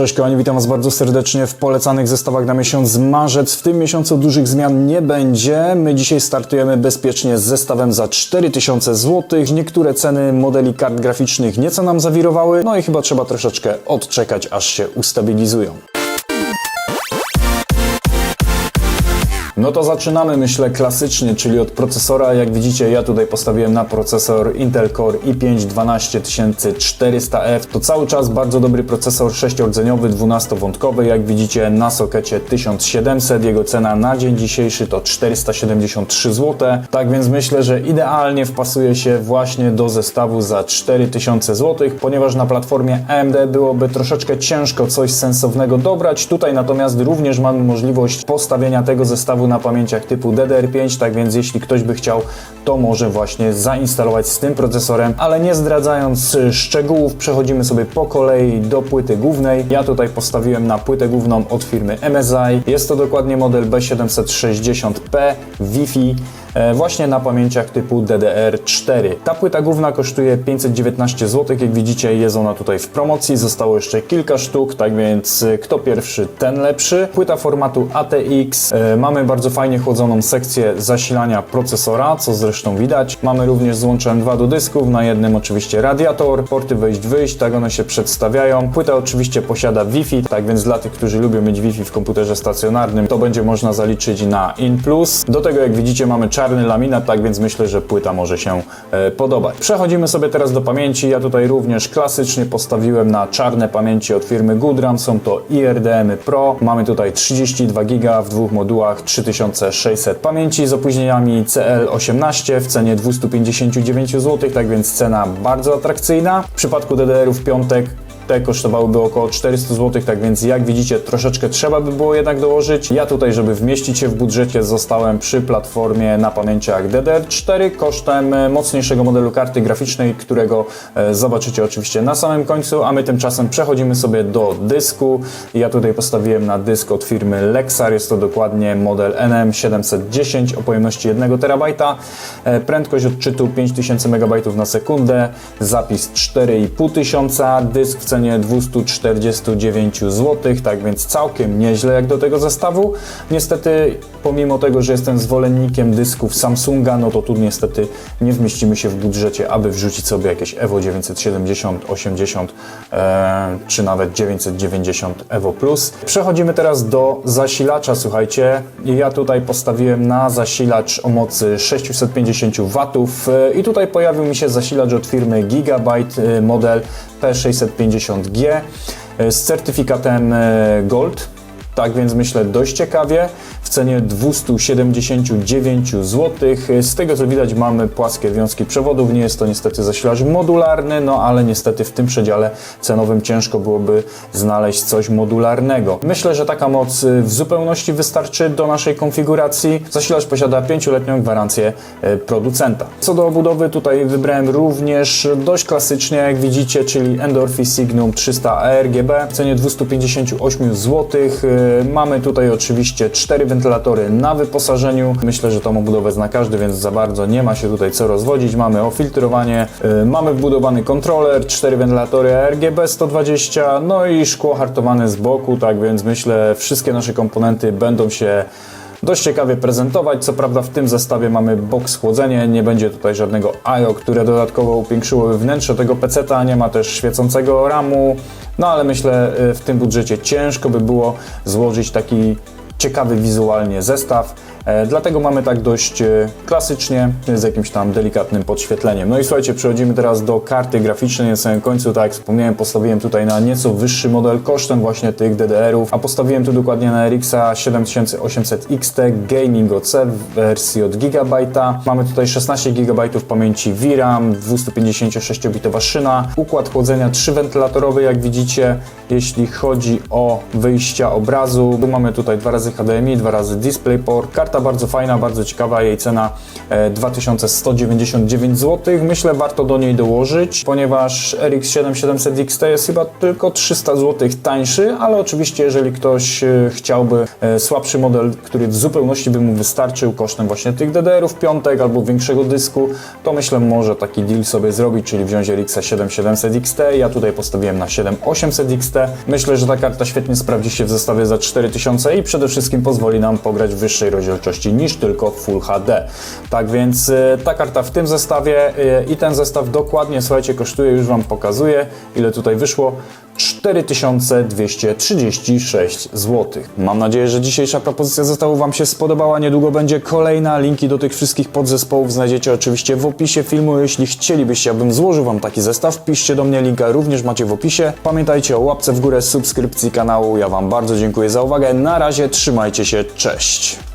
Cześć kochani, witam Was bardzo serdecznie w polecanych zestawach na miesiąc marzec. W tym miesiącu dużych zmian nie będzie. My dzisiaj startujemy bezpiecznie z zestawem za 4000 zł. Niektóre ceny modeli kart graficznych nieco nam zawirowały, no i chyba trzeba troszeczkę odczekać, aż się ustabilizują. No to zaczynamy, myślę, klasycznie, czyli od procesora. Jak widzicie, ja tutaj postawiłem na procesor Intel Core i5 12400F. To cały czas bardzo dobry procesor 6-rdzeniowy, 12-wątkowy. Jak widzicie, na sokecie 1700. Jego cena na dzień dzisiejszy to 473 zł. Tak więc myślę, że idealnie wpasuje się właśnie do zestawu za 4000 zł, ponieważ na platformie AMD byłoby troszeczkę ciężko coś sensownego dobrać. Tutaj natomiast również mamy możliwość postawienia tego zestawu na pamięciach typu DDR5, tak więc jeśli ktoś by chciał, to może właśnie zainstalować z tym procesorem, ale nie zdradzając szczegółów, przechodzimy sobie po kolei do płyty głównej. Ja tutaj postawiłem na płytę główną od firmy MSI. Jest to dokładnie model B760P Wi-Fi właśnie na pamięciach typu DDR4. Ta płyta główna kosztuje 519 zł, jak widzicie jest ona tutaj w promocji, zostało jeszcze kilka sztuk, tak więc y, kto pierwszy, ten lepszy. Płyta formatu ATX, e, mamy bardzo fajnie chłodzoną sekcję zasilania procesora, co zresztą widać. Mamy również złącze M2 do dysków, na jednym oczywiście radiator, porty wejść-wyjść, tak one się przedstawiają. Płyta oczywiście posiada Wi-Fi, tak więc dla tych, którzy lubią mieć Wi-Fi w komputerze stacjonarnym, to będzie można zaliczyć na IN+. Do tego jak widzicie mamy czarny laminat, tak więc myślę, że płyta może się e, podobać. Przechodzimy sobie teraz do pamięci. Ja tutaj również klasycznie postawiłem na czarne pamięci od firmy Goodram. Są to IRDM Pro. Mamy tutaj 32 GB w dwóch modułach, 3600 pamięci z opóźnieniami CL18 w cenie 259 zł, tak więc cena bardzo atrakcyjna. W przypadku DDR-ów piątek te kosztowałyby około 400 zł, tak więc jak widzicie troszeczkę trzeba by było jednak dołożyć. Ja tutaj, żeby wmieścić się w budżecie zostałem przy platformie na pamięciach DDR4 kosztem e, mocniejszego modelu karty graficznej, którego e, zobaczycie oczywiście na samym końcu, a my tymczasem przechodzimy sobie do dysku. Ja tutaj postawiłem na dysk od firmy Lexar, jest to dokładnie model NM710 o pojemności 1 TB, e, prędkość odczytu 5000 MB na sekundę, zapis 4500, dysk w cenie 249 zł, tak więc całkiem nieźle jak do tego zestawu. Niestety, pomimo tego, że jestem zwolennikiem dysków Samsunga, no to tu niestety nie wmieścimy się w budżecie, aby wrzucić sobie jakieś Evo 970, 80 e, czy nawet 990 Evo Plus. Przechodzimy teraz do zasilacza, słuchajcie. Ja tutaj postawiłem na zasilacz o mocy 650 W e, i tutaj pojawił mi się zasilacz od firmy Gigabyte, e, model P650G e, z certyfikatem e, Gold. Tak więc myślę dość ciekawie cenie 279 zł. Z tego co widać mamy płaskie wiązki przewodów, nie jest to niestety zasilacz modularny, no ale niestety w tym przedziale cenowym ciężko byłoby znaleźć coś modularnego. Myślę, że taka moc w zupełności wystarczy do naszej konfiguracji. Zasilacz posiada 5-letnią gwarancję e, producenta. Co do obudowy tutaj wybrałem również dość klasycznie jak widzicie, czyli Endorphi Signum 300 ARGB w cenie 258 zł. Mamy tutaj oczywiście 4 wentylatory na wyposażeniu. Myślę, że tą obudowę zna każdy, więc za bardzo nie ma się tutaj co rozwodzić. Mamy ofiltrowanie, yy, mamy wbudowany kontroler, 4 wentylatory RGB 120, no i szkło hartowane z boku, tak więc myślę, wszystkie nasze komponenty będą się dość ciekawie prezentować. Co prawda w tym zestawie mamy box chłodzenie, nie będzie tutaj żadnego IO, które dodatkowo upiększyły wnętrze tego PC-a, nie ma też świecącego ramu, no ale myślę y, w tym budżecie ciężko by było złożyć taki ciekawy wizualnie zestaw. E, dlatego mamy tak dość e, klasycznie, z jakimś tam delikatnym podświetleniem. No i słuchajcie, przechodzimy teraz do karty graficznej. Na samym końcu, tak jak wspomniałem, postawiłem tutaj na nieco wyższy model kosztem właśnie tych DDR-ów, a postawiłem tu dokładnie na RX 7800 XT Gaming OC w wersji od Gigabyte'a. Mamy tutaj 16 GB pamięci VRAM, 256-bitowa szyna, układ chłodzenia 3 wentylatorowy, jak widzicie, jeśli chodzi o wyjścia obrazu. Mamy tutaj dwa razy HDMI, dwa razy DisplayPort, karta bardzo fajna, bardzo ciekawa, jej cena e, 2199 zł. Myślę, warto do niej dołożyć, ponieważ RX 7700 XT jest chyba tylko 300 zł tańszy, ale oczywiście, jeżeli ktoś e, chciałby e, słabszy model, który w zupełności by mu wystarczył kosztem właśnie tych DDR-ów piątek albo większego dysku, to myślę, może taki deal sobie zrobić, czyli wziąć RX 7700 XT. Ja tutaj postawiłem na 7800 XT. Myślę, że ta karta świetnie sprawdzi się w zestawie za 4000 i przede wszystkim pozwoli nam pograć w wyższej rozdzielczości niż tylko Full HD. Tak więc e, ta karta w tym zestawie e, i ten zestaw dokładnie, słuchajcie, kosztuje, już Wam pokazuję, ile tutaj wyszło. 4236 zł. Mam nadzieję, że dzisiejsza propozycja zestawu Wam się spodobała. Niedługo będzie kolejna. Linki do tych wszystkich podzespołów znajdziecie oczywiście w opisie filmu. Jeśli chcielibyście, abym złożył Wam taki zestaw, piszcie do mnie, linka również macie w opisie. Pamiętajcie o łapce w górę, subskrypcji kanału. Ja Wam bardzo dziękuję za uwagę. Na razie, trzymajcie się, cześć!